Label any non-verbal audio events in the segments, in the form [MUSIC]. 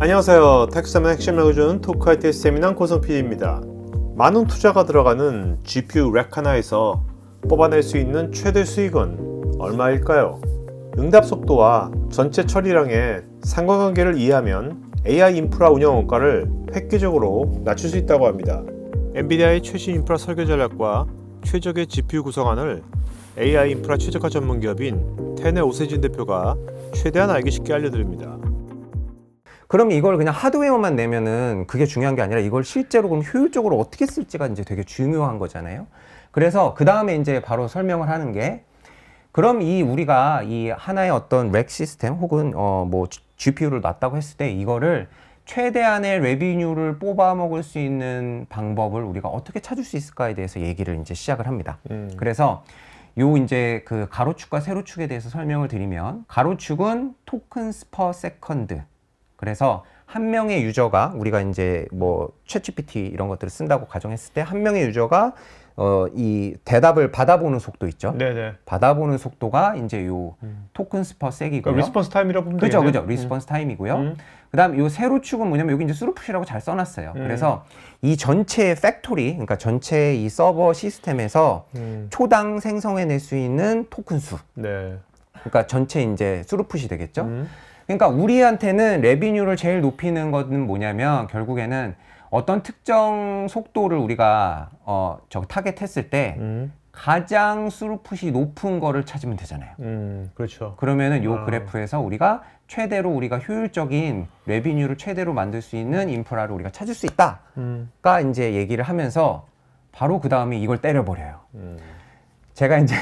안녕하세요. 텍스타면 핵심을 알려주는 토크 IT 세미나 고성 PD입니다. 많은 투자가 들어가는 GPU 렉 하나에서 뽑아낼 수 있는 최대 수익은 얼마일까요? 응답 속도와 전체 처리량의 상관관계를 이해하면 AI 인프라 운영 원가를 획기적으로 낮출 수 있다고 합니다. 엔비디아의 최신 인프라 설계 전략과 최적의 GPU 구성안을 AI 인프라 최적화 전문 기업인 텐의 오세진 대표가 최대한 알기 쉽게 알려드립니다. 그럼 이걸 그냥 하드웨어만 내면은 그게 중요한 게 아니라 이걸 실제로 그럼 효율적으로 어떻게 쓸지가 이제 되게 중요한 거잖아요. 그래서 그 다음에 이제 바로 설명을 하는 게 그럼 이 우리가 이 하나의 어떤 렉 시스템 혹은 어 뭐 GPU를 놨다고 했을 때 이거를 최대한의 레비뉴를 뽑아 먹을 수 있는 방법을 우리가 어떻게 찾을 수 있을까에 대해서 얘기를 이제 시작을 합니다. 그래서 요 이제 그 가로축과 세로축에 대해서 설명을 드리면 가로축은 토큰스 퍼 세컨드 그래서 한 명의 유저가 우리가 이제 뭐 챗GPT 이런 것들을 쓴다고 가정했을 때 한 명의 유저가 어 이 대답을 받아보는 속도 있죠. 네네. 받아보는 속도가 이제 요 토큰 스 퍼 섹이고요. 그러니까 리스폰스 타임이라고 보면 되겠네요. 그죠. 리스폰스 타임이고요. 음. 그다음 요 세로 축은 뭐냐면 여기 이제 스루풋이라고 잘 써놨어요. 음. 그래서 이 전체 팩토리, 그러니까 전체 이 서버 시스템에서 음. 초당 생성해낼 수 있는 토큰 수. 네. 그러니까 전체 이제 스루풋이 되겠죠. 음. 그러니까 우리한테는 레비뉴를 제일 높이는 것은 뭐냐면 결국에는 어떤 특정 속도를 우리가 어 저 타겟했을 때 음. 가장 스루풋이 높은 거를 찾으면 되잖아요. 음. 그렇죠. 그러면은 요 아. 그래프에서 우리가 최대로 우리가 효율적인 레비뉴를 최대로 만들 수 있는 인프라를 우리가 찾을 수 있다가 음. 이제 얘기를 하면서 바로 그 다음에 이걸 때려버려요. 음. 제가 이제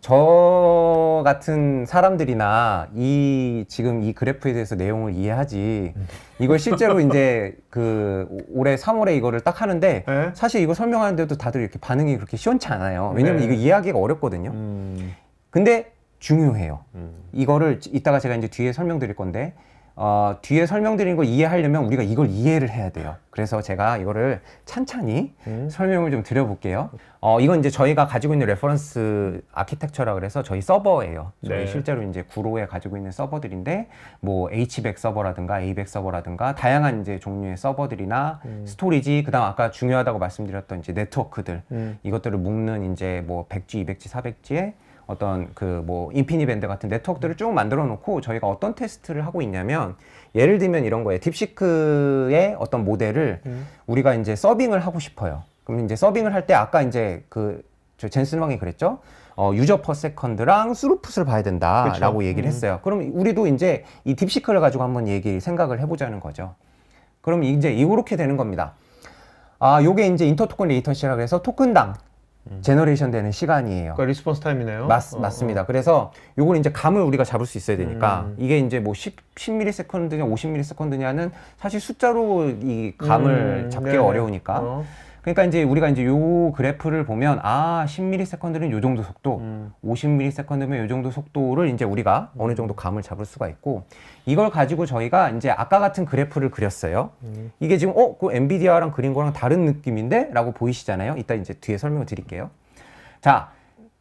저 같은 사람들이나 이 지금 이 그래프에 대해서 내용을 이해하지 이걸 실제로 [LAUGHS] 이제 그 올해 3월에 이거를 딱 하는데 네? 사실 이거 설명하는데도 다들 이렇게 반응이 그렇게 시원치 않아요. 왜냐면 네. 이거 이해하기가 어렵거든요. 음. 근데 중요해요. 음. 이거를 이따가 제가 이제 뒤에 설명드릴 건데 어, 뒤에 설명드린 걸 이해하려면 우리가 이걸 이해를 해야 돼요. 그래서 제가 이거를 찬찬히 음. 설명을 좀 드려볼게요. 어, 이건 이제 저희가 가지고 있는 레퍼런스 아키텍처라 그래서 저희 서버예요. 저희 네. 실제로 이제 구로에 가지고 있는 서버들인데 뭐 H백 서버라든가 A백 서버라든가 다양한 이제 종류의 서버들이나 스토리지 그다음 아까 중요하다고 말씀드렸던 이제 네트워크들 음. 이것들을 묶는 이제 뭐 100G, 200G, 400G의 어떤 그 뭐 인피니밴드 같은 네트워크들을 쭉 만들어 놓고 저희가 어떤 테스트를 하고 있냐면 예를 들면 이런 거예요. 딥시크의 어떤 모델을 음. 우리가 이제 서빙을 하고 싶어요. 그럼 이제 서빙을 할 때 아까 이제 그 저 젠슨 왕이 그랬죠. 어, 유저 퍼 세컨드랑 스루풋을 봐야 된다라고 그쵸. 얘기를 음. 했어요. 그럼 우리도 이제 이 딥시크를 가지고 한번 얘기 생각을 해보자는 거죠. 그럼 이제 이렇게 되는 겁니다. 아, 요게 이제 인터 토큰 레이턴시라 그래서 토큰당 제너레이션 되는 시간이에요. 그러니까 리스폰스 타임이네요. 맞, 어, 맞습니다. 그래서 요걸 이제 감을 우리가 잡을 수 있어야 되니까 음. 이게 이제 뭐 10, 10ms냐 50ms냐는 사실 숫자로 이 감을 음, 잡기가 네네. 어려우니까 어. 그러니까 이제 우리가 이제 요 그래프를 보면 아 10ms는 요 정도 속도 음. 50ms면 요 정도 속도를 이제 우리가 어느 정도 감을 잡을 수가 있고 이걸 가지고 저희가 이제 아까 같은 그래프를 그렸어요. 음. 이게 지금 어, 그 엔비디아랑 그린 거랑 다른 느낌인데? 라고 보이시잖아요. 이따 이제 뒤에 설명을 드릴게요. 자,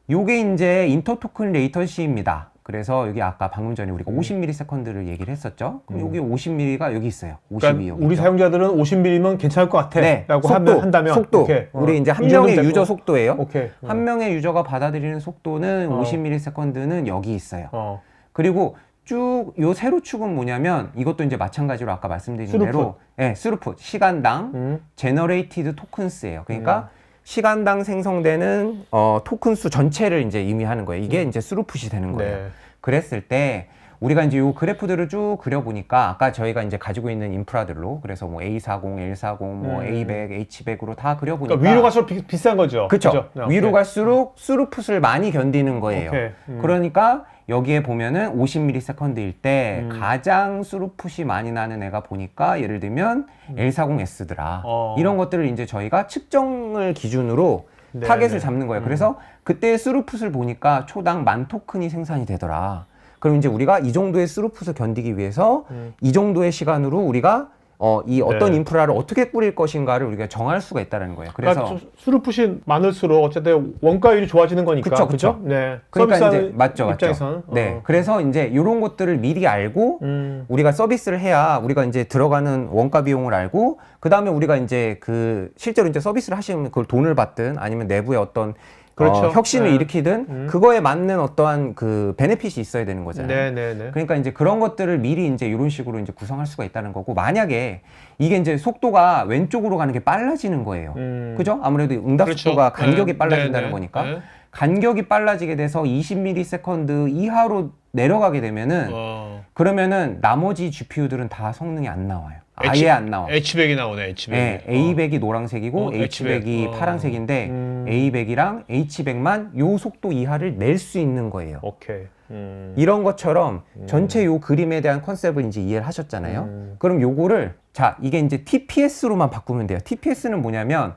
요게 이제 인터 토큰 레이턴시입니다. 그래서 여기 아까 방금 전에 우리가 50ms를 얘기를 했었죠. 그럼 여기 50m가 여기 있어요. 50이 음. 그러니까 여기 우리. 사용자들은 50mm면 괜찮을 것 같아. 네, 라고 속도, 하면, 한다면. 속도. 어. 우리 이제 한이 명의 유저. 속도예요. 오케이. 한 명의 유저가 받아들이는 속도는 어. 50ms는 여기 있어요. 어. 그리고 쭉 요 세로축은 뭐냐면 이것도 이제 마찬가지로 아까 말씀드린 스루풋. 대로 예, 스루풋 시간당 음. 제너레이티드 토큰스예요. 그러니까 시간당 생성되는 어, 토큰 수 전체를 이제 의미하는 거예요. 이게 이제 스루풋이 되는 거예요. 네. 그랬을 때 우리가 이제 요 그래프들을 쭉 그려보니까 아까 저희가 이제 가지고 있는 인프라들로 그래서 뭐 A40, L40, 뭐 음. A100, H100으로 다 그려보니까 그러니까 위로 갈수록 비, 비싼 거죠. 네, 위로. 갈수록 스루풋을 많이 견디는 거예요. 오케이. 음. 그러니까 여기에 보면은 50ms일 때 음. 가장 스루풋이 많이 나는 애가 보니까 예를 들면 L40S더라. 음. 어. 이런 것들을 이제 저희가 측정을 기준으로 네, 타겟을 네. 잡는 거예요. 음. 그래서 그때 스루풋을 보니까 초당 만 토큰이 생산이 되더라. 그럼 이제 우리가 이 정도의 스루풋을 견디기 위해서 음. 이 정도의 시간으로 우리가 어, 이 어떤 네. 인프라를 어떻게 꾸릴 것인가를 우리가 정할 수가 있다는 거예요. 그래서 그러니까 수루풋이 많을수록 어쨌든 원가율이 좋아지는 거니까. 그쵸, 그쵸. 그죠? 네. 그러니까 이제 맞죠, 맞죠. 입장에서는. 네, 어. 그래서 이제 이런 것들을 미리 알고 음. 우리가 서비스를 해야 우리가 이제 들어가는 원가 비용을 알고 그 다음에 우리가 이제 그 실제로 이제 서비스를 하시면 그걸 돈을 받든 아니면 내부에 어떤 그렇죠. 어, 혁신을 네. 일으키든 음. 그거에 맞는 어떠한 그 베네핏이 있어야 되는 거잖아요. 네, 네, 네. 그러니까 이제 그런 것들을 미리 이제 이런 식으로 이제 구성할 수가 있다는 거고 만약에 이게 이제 속도가 왼쪽으로 가는 게 빨라지는 거예요. 음. 그죠? 아무래도 응답 그렇죠. 속도가 간격이 네, 빨라진다는 네, 네. 거니까 네. 간격이 빨라지게 돼서 20ms 이하로 내려가게 되면은 어. 그러면은 나머지 GPU들은 다 성능이 안 나와요. 아예 H- 안 나와. H백이 나오네, H백. 네, A백이 노란색이고 어, H백이 H백. 어. 파란색인데 음. A백이랑 H백만 요 속도 이하를 낼 수 있는 거예요. 오케이. 음. 이런 것처럼 전체 요 그림에 대한 컨셉을 이제 이해를 하셨잖아요. 음. 그럼 요거를 자 이게 이제 TPS로만 바꾸면 돼요. TPS는 뭐냐면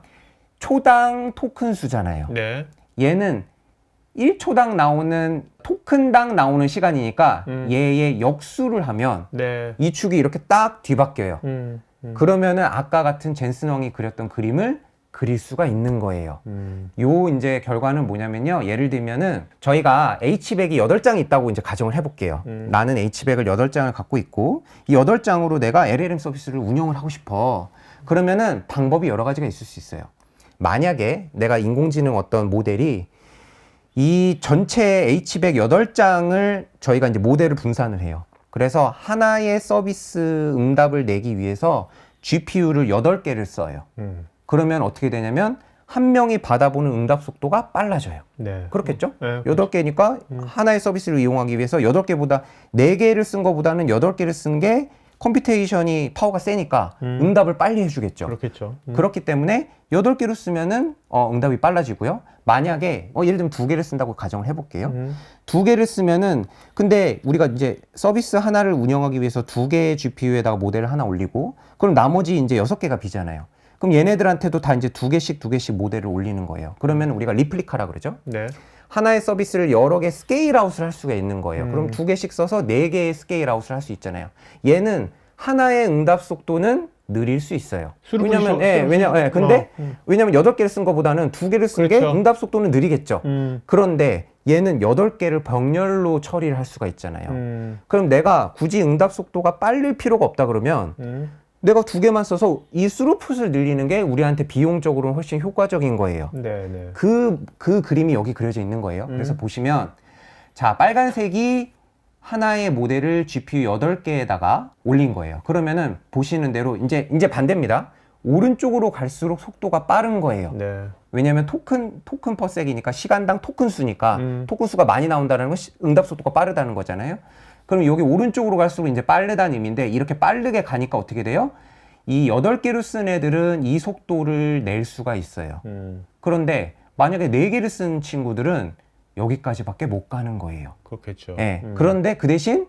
초당 토큰 수잖아요. 네. 얘는 1초당 나오는 토큰당 나오는 시간이니까 음. 얘의 역수를 하면 네. 이 축이 이렇게 딱 뒤바뀌어요. 음. 음. 그러면은 아까 같은 젠슨 왕이 그렸던 그림을 그릴 수가 있는 거예요. 음. 요 이제 결과는 뭐냐면요. 예를 들면은 저희가 H백이 8장이 있다고 이제 가정을 해볼게요. 음. 나는 H백을 8장을 갖고 있고 이 8장으로 내가 LLM 서비스를 운영을 하고 싶어. 그러면은 방법이 여러 가지가 있을 수 있어요. 만약에 내가 인공지능 어떤 모델이 이 전체 H백 8장을 저희가 이제 모델을 분산을 해요. 그래서 하나의 서비스 응답을 내기 위해서 GPU를 8개를 써요. 음. 그러면 어떻게 되냐면 한 명이 받아보는 응답 속도가 빨라져요. 네. 그렇겠죠? 네. 여덟 개니까 하나의 서비스를 이용하기 위해서 여덟 개보다 네 개를 쓴 거보다는 여덟 개를 쓴 게 컴퓨테이션이 파워가 세니까 음. 응답을 빨리 해주겠죠. 그렇겠죠. 음. 그렇기 때문에 여덟 개로 쓰면은 어, 응답이 빨라지고요. 만약에 어, 예를 들면 두 개를 쓴다고 가정을 해볼게요. 음. 두 개를 쓰면은 근데 우리가 이제 서비스 하나를 운영하기 위해서 두 개의 GPU에다가 모델을 하나 올리고 그럼 나머지 이제 여섯 개가 비잖아요. 그럼 얘네들한테도 다 이제 두 개씩 두 개씩 모델을 올리는 거예요. 그러면 우리가 리플리카라 그러죠. 네. 하나의 서비스를 여러 개 스케일 아웃을 할 수가 있는 거예요. 음. 그럼 두 개씩 써서 네 개의 스케일 아웃을 할 수 있잖아요. 얘는 하나의 응답 속도는 느릴 수 있어요. 왜냐면 셔- 예, 왜냐 예, 근데 어, 음. 왜냐면 여덟 개를 쓴 거보다는 두 개를 쓴게 그렇죠. 응답 속도는 느리겠죠. 음. 그런데 얘는 여덟 개를 병렬로 처리를 할 수가 있잖아요. 음. 그럼 내가 굳이 응답 속도가 빠를 필요가 없다 그러면 음. 내가 두 개만 써서 이 스루풋을 늘리는 게 우리한테 비용적으로는 훨씬 효과적인 거예요. 네, 네. 그, 그 그림이 여기 그려져 있는 거예요. 음. 그래서 보시면, 자, 빨간색이 하나의 모델을 GPU 8개에다가 올린 거예요. 그러면은 보시는 대로 이제, 이제 반대입니다. 오른쪽으로 갈수록 속도가 빠른 거예요. 네. 왜냐면 토큰, 토큰 퍼섹이니까 시간당 토큰 수니까 음. 토큰 수가 많이 나온다는 건 시- 응답 속도가 빠르다는 거잖아요. 그럼 여기 오른쪽으로 갈수록 이제 빠르다는 의미인데 이렇게 빠르게 가니까 어떻게 돼요? 이 8개로 쓴 애들은 이 속도를 낼 수가 있어요. 음. 그런데 만약에 네 개를 쓴 친구들은 여기까지밖에 못 가는 거예요. 그렇겠죠. 예. 음. 그런데 그 대신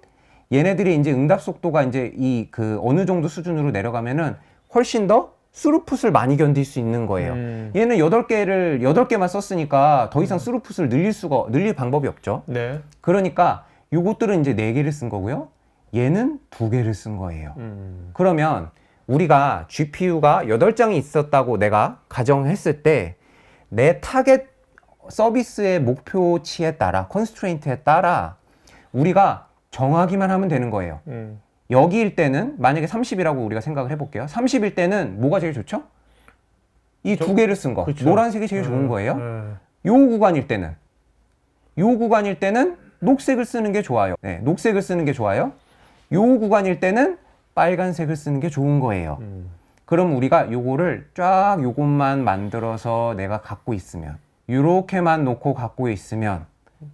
얘네들이 이제 응답 속도가 이제 이 그 어느 정도 수준으로 내려가면은 훨씬 더 스루풋을 많이 견딜 수 있는 거예요. 음. 얘는 여덟 개를 여덟 개만 썼으니까 더 이상 스루풋을 늘릴 수가 늘릴 방법이 없죠. 네. 그러니까 요것들은 이제 네 개를 쓴 거고요. 얘는 두 개를 쓴 거예요. 음. 그러면 우리가 GPU가 8장이 있었다고 내가 가정했을 때 내 타겟 서비스의 목표치에 따라 컨스트레인트에 따라 우리가 정하기만 하면 되는 거예요. 음. 여기일 때는 만약에 30이라고 우리가 생각을 해볼게요. 30일 때는 뭐가 제일 좋죠? 이 두 개를 쓴 거. 그쵸. 노란색이 제일 좋은 음, 거예요. 음. 요 구간일 때는 요 구간일 때는 녹색을 쓰는 게 좋아요. 네, 녹색을 쓰는 게 좋아요. 요 구간일 때는 빨간색을 쓰는 게 좋은 거예요. 음. 그럼 우리가 요거를 쫙 요것만 만들어서 내가 갖고 있으면 요렇게만 놓고 갖고 있으면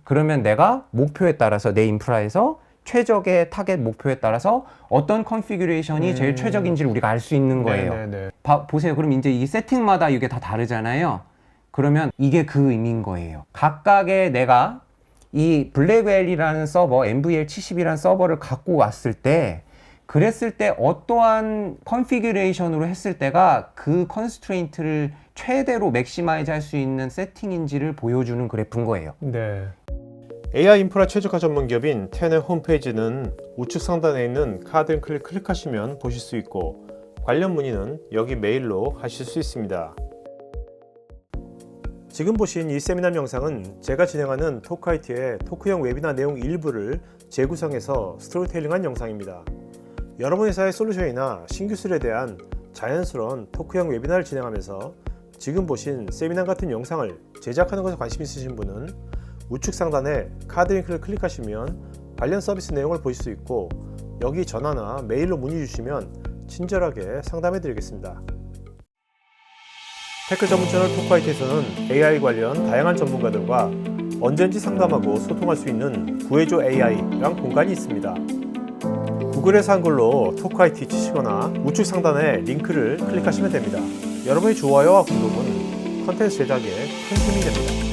그러면 내가 목표에 따라서 내 인프라에서 최적의 타겟 목표에 따라서 어떤 컨피규레이션이 제일 음. 최적인지를 우리가 알 수 있는 거예요. 네, 네, 네. 봐- 보세요. 그럼 이제 이 세팅마다 이게 다 다르잖아요. 그러면 이게 그 의미인 거예요. 각각의 내가 이 블랙웰이라는 서버, MVL70이라는 서버를 갖고 왔을 때, 그랬을 때 어떠한 컨피규레이션으로 했을 때가 그 컨스트레인트를 최대로 맥시마이즈 할 수 있는 세팅인지를 보여주는 그래프인 거예요. 네. AI 인프라 최적화 전문 기업인 텐의 홈페이지는 우측 상단에 있는 카드 앤 클릭 클릭하시면 보실 수 있고 관련 문의는 여기 메일로 하실 수 있습니다. 지금 보신 이 세미나 영상은 제가 진행하는 토크아이티의 토크형 웨비나 내용 일부를 재구성해서 스토리텔링한 영상입니다. 여러분 회사의 솔루션이나 신기술에 대한 자연스러운 토크형 웨비나를 진행하면서 지금 보신 세미나 같은 영상을 제작하는 것에 관심 있으신 분은 우측 상단에 카드 링크를 클릭하시면 관련 서비스 내용을 보실 수 있고 여기 전화나 메일로 문의 주시면 친절하게 상담해 드리겠습니다. 테크 전문 채널 토크아이트에서는 AI 관련 다양한 전문가들과 언제든지 상담하고 소통할 수 있는 구해줘 AI란 공간이 있습니다. 구글에서 한글로 토크아이티 치시거나 우측 상단에 링크를 클릭하시면 됩니다. 여러분의 좋아요와 구독은 컨텐츠 제작에 큰 힘이 됩니다.